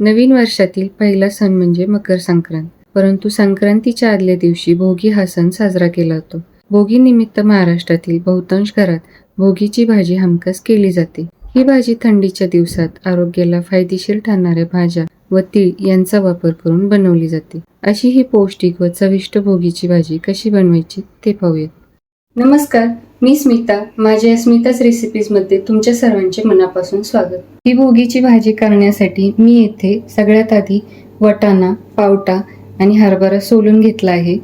नवीन वर्षातील पहिला सण म्हणजे मकर संक्रांत. परंतु संक्रांतीच्या आदल्या दिवशी भोगी हा सण साजरा केला जातो. भोगी निमित्त महाराष्ट्रातील बहुतांश घरात भोगीची भाजी हमखास केली जाते. ही भाजी थंडीच्या दिवसात आरोग्याला फायदेशीर ठरणाऱ्या भाज्या व तीळ यांचा वापर करून बनवली जाते. अशी ही पौष्टिक व चविष्ट भोगीची भाजी कशी बनवायची ते पाहूयात. नमस्कार मी स्मिता माझ्या स्मिताच रेसिपीजमध्ये तुमच्या सर्वांचे मनापासून स्वागत. ही भोगीची भाजी करण्यासाठी मी येथे सगळ्यात आधी वटाणा पावटा आणि हरभरा सोलून घेतला आहे.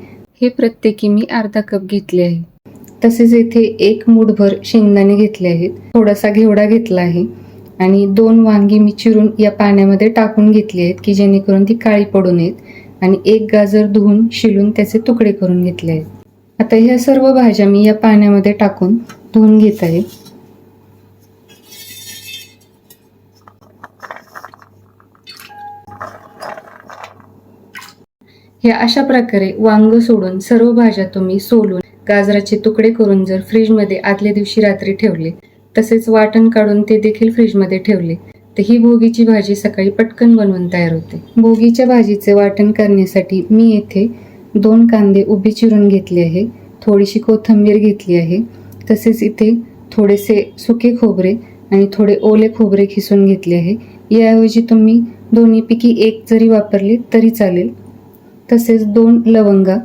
हे प्रत्येकी मी अर्धा कप घेतले आहे. तसेच येथे एक मूठभर शेंगदाणे घेतले आहेत. थोडासा घेवडा घेतला आहे आणि दोन वांगी मी चिरून या पाण्यामध्ये टाकून घेतली आहेत की जेणेकरून ती काळी पडू नयेत आणि एक गाजर धुवून शिलून त्याचे तुकडे करून घेतले आहेत. आता ह्या सर्व भाज्या मी या पाण्यामध्ये टाकून धुवून घेत आहे. ह्या अशा प्रकारे वांग सोडून सर्व भाज्या तुम्ही सोलून गाजराचे तुकडे करून जर फ्रीजमध्ये आदल्या दिवशी रात्री ठेवले तसेच वाटण काढून ते देखील फ्रीजमध्ये ठेवले तर ही भोगीची भाजी सकाळी पटकन बनवून तयार होते. भोगीच्या भाजीचे वाटण करण्यासाठी मी येथे दोन कांदे उभे चिरून घेतले आहे थोडीशी कोथिंबीर घेतली आहे तसेच इथे थोडेसे सुके खोबरे आणि थोडे ओले खोबरे खिसून घेतले आहे. याऐवजी तुम्ही दोन्हीपैकी एक जरी वापरली तरी चालेल. तसेच दोन लवंगा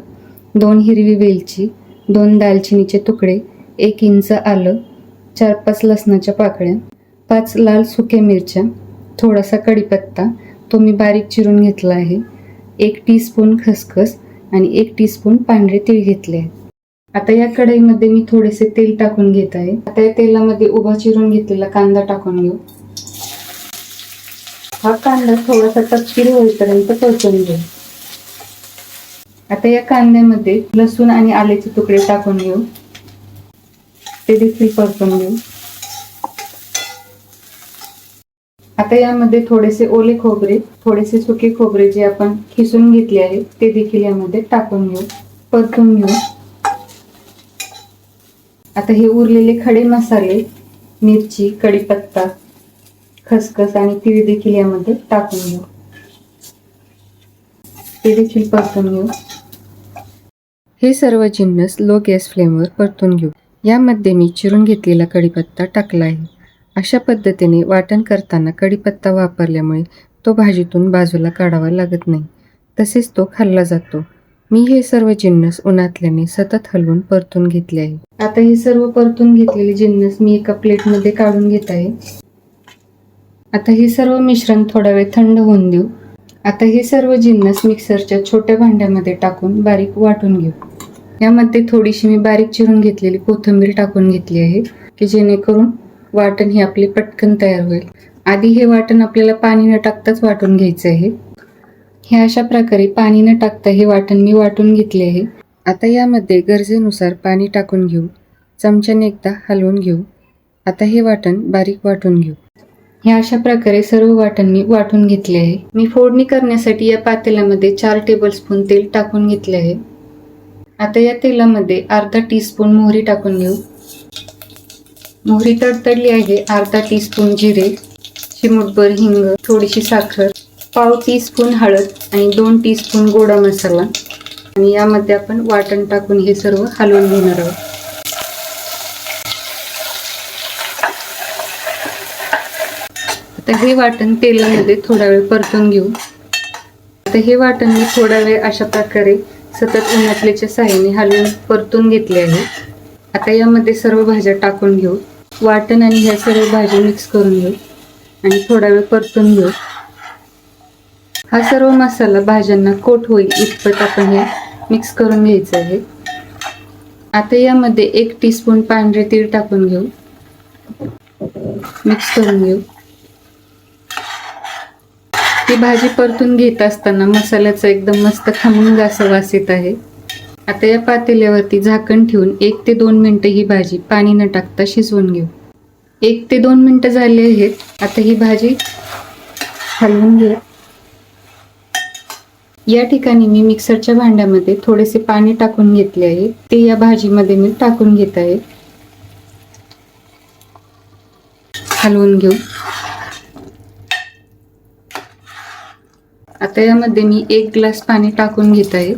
दोन हिरवी वेलची दोन दालचिनीचे तुकडे एक इंच आलं चार पाच लसणाच्या पाकळ्या पाच लाल सुक्या मिरच्या थोडासा कढीपत्ता तो मी बारीक चिरून घेतला आहे एक टीस्पून खसखस आणि एक टीस्पून पांढरे तीळ घेतले. आहेत आता या कढईमध्ये मी थोडेसे तेल टाकून घेत आहे. आता या तेलामध्ये उभा चिरून घेतलेला कांदा टाकून घेऊ. हा कांदा थोडासा तपकिरी होईपर्यंत परतून घेऊ. आता या कांद्यामध्ये लसूण आणि आल्याचे तुकडे टाकून घेऊ. ते देखील परतून घेऊ. आता यामध्ये थोडेसे ओले खोबरे थोडेसे सुके खोबरे जे आपण खिसून घेतले आहे ते देखील यामध्ये टाकून घेऊ परतून घेऊ. आता हे उरलेले खडे मसाले मिरची कढीपत्ता खसखस आणि तिळ देखील यामध्ये टाकून घेऊ. ते देखील परतून घेऊ. हे सर्व जिन्नस लो गॅस फ्लेमवर परतून घेऊ. यामध्ये मी चिरून घेतलेला कढीपत्ता टाकला आहे. अशा पद्धतीने वाटण करताना कढीपत्ता वापरल्यामुळे तो भाजीतून बाजूला काढावा लागत नाही. तसेच तो खाल्ला जातो. मी हे सर्व जिन्नस उन्हातल्याने सतत हलवून परतून घेतले आहे. आता हे सर्व परतून घेतलेले जिन्नस मी एका प्लेटमध्ये काढून घेत आहे. आता हे सर्व मिश्रण थोडा वेळ थंड होऊन देऊ. आता हे सर्व जिन्नस मिक्सरच्या छोट्या भांड्यामध्ये टाकून बारीक वाटून घेऊ. यामध्ये थोडीशी मी बारीक चिरून घेतलेली कोथिंबीर टाकून घेतली आहे की जेणेकरून वाटण हे आपले पटकन तयार होईल. आधी हे वाटण आपल्याला पाणी न टाकताच वाटून घ्यायचं आहे. हे अशा प्रकारे पाणी न टाकता हे वाटण मी वाटून घेतले आहे. आता यामध्ये गरजेनुसार पाणी टाकून घेऊ. चमच्याने एकदा हलवून घेऊ. आता हे वाटण बारीक वाटून घेऊ. हे अशा प्रकारे सर्व वाटण मी वाटून घेतले आहे. मी फोडणी करण्यासाठी या पातेल्यामध्ये चार टेबलस्पून तेल टाकून घेतले आहे. आता या तेलामध्ये अर्धा टीस्पून मोहरी टाकून घेऊ. मोहरी तडतडली आहे अर्धा टीस्पून जिरे चिमूटभर हिंग थोडीशी साखर पाव टीस्पून हळद आणि दोन टीस्पून गोडा मसाला. आणि यामध्ये आपण वाटण टाकून हे सर्व हलवून घेणार आहोत. आता हे वाटण तेलामध्ये थोडा वेळ परतून घेऊ. आता हे वाटण मी थोडा वेळ अशा प्रकारे सतत उन्हातल्याच्या साह्याने हलवून परतून घेतले आहे. आता यामध्ये सर्व भाज्या टाकून घेऊ. वाटण आणि ह्या सर्व भाज्या मिक्स करून घेऊ. आणि थोडा वेळ परतून घेऊ. हा सर्व मसाला भाज्यांना कोट होईल इतपत आपण हे मिक्स करून घ्यायचं आहे. आता यामध्ये एक टीस्पून पांढरे तीळ टाकून घेऊ. मिक्स करून घेऊ. ती भाजी परतून घेत असताना मसाल्याचा एकदम मस्त खमंग असा वास येत आहे. आता या पातेल्यावरती झाकण ठेवून एक ते दोन मिनटं ही भाजी पाणी न टाकता शिजवून घेऊ. एक ते दोन मिनटं झाली आहेत. आता ही भाजी हलवून घेऊ. या ठिकाणी मी मिक्सरच्या भांड्यामध्ये थोडेसे पाणी टाकून घेतले आहे. ते या भाजीमध्ये मी टाकून घेत आहे. हलवून घेऊ. आता यामध्ये मी एक ग्लास पाणी टाकून घेत आहे.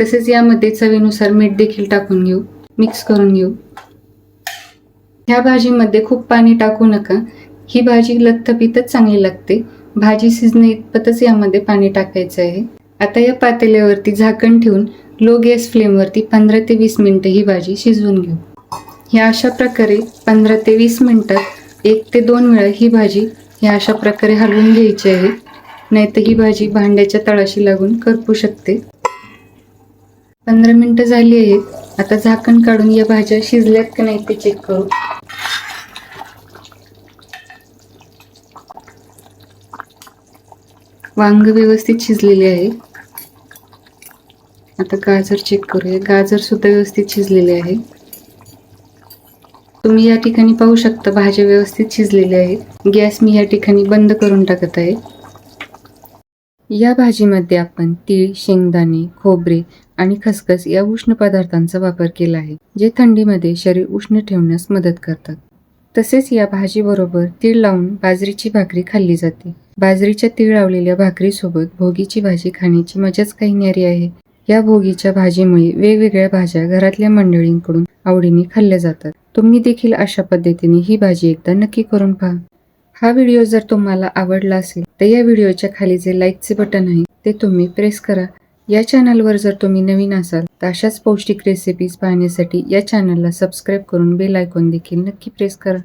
तसेच यामध्ये चवीनुसार मीठ देखील टाकून घेऊ. मिक्स करून घेऊ. ह्या भाजीमध्ये खूप पाणी टाकू नका. ही भाजी लथपीतच चांगली लागते. भाजी शिजणे इतपतच यामध्ये पाणी टाकायचं आहे. आता या पातेल्यावरती झाकण ठेवून लो गॅस फ्लेमवरती पंधरा ते वीस मिनिटं ही भाजी शिजवून घेऊ. ह्या अशा प्रकारे पंधरा ते वीस मिनटात एक ते दोन वेळा ही भाजी ह्या अशा प्रकारे हलवून घ्यायची आहे. नाहीतर ही भाजी भांड्याच्या तळाशी लागून करपू शकते. पंधरा मिनटं झाली आहेत. आता झाकण काढून या भाज्या शिजल्यात का नाही ते चेक करू. वांग व्यवस्थित शिजलेले आहे. आता गाजर चेक करूया. गाजर सुद्धा व्यवस्थित शिजलेले आहे. तुम्ही या ठिकाणी पाहू शकता भाज्या व्यवस्थित शिजलेल्या आहेत. गॅस मी या ठिकाणी बंद करून टाकत आहे. या भाजीमध्ये आपण तीळ शेंगदाणे खोबरे आणि खसखस या उष्ण पदार्थांचा वापर केला आहे जे थंडीमध्ये शरीर उष्ण ठेवण्यास मदत करतात. तसेच या भाजीबरोबर तीळ लावून बाजरीची भाकरी खाल्ली जाते. बाजरीच्या तीळ लावलेल्या भाकरीसोबत भोगीची भाजी खाण्याची मजाच काही न्यारी आहे. या भोगीच्या भाजीमुळे वेगवेगळ्या भाज्या घरातल्या मंडळींकडून आवडीने खाल्ल्या जातात. तुम्ही देखील अशा पद्धतीने ही भाजी एकदा नक्की करून पहा. हा व्हिडिओ जर तुम्हाला आवडला असेल तर या व्हिडिओच्या खाली जे लाईकचे बटन आहे ते तुम्ही प्रेस करा. या चॅनलवर जर तुम्ही नवीन असाल तर अशाच पौष्टिक रेसिपीज पाहण्यासाठी या चॅनलला सबस्क्राईब करून बेल आयकॉन देखील नक्की प्रेस करा.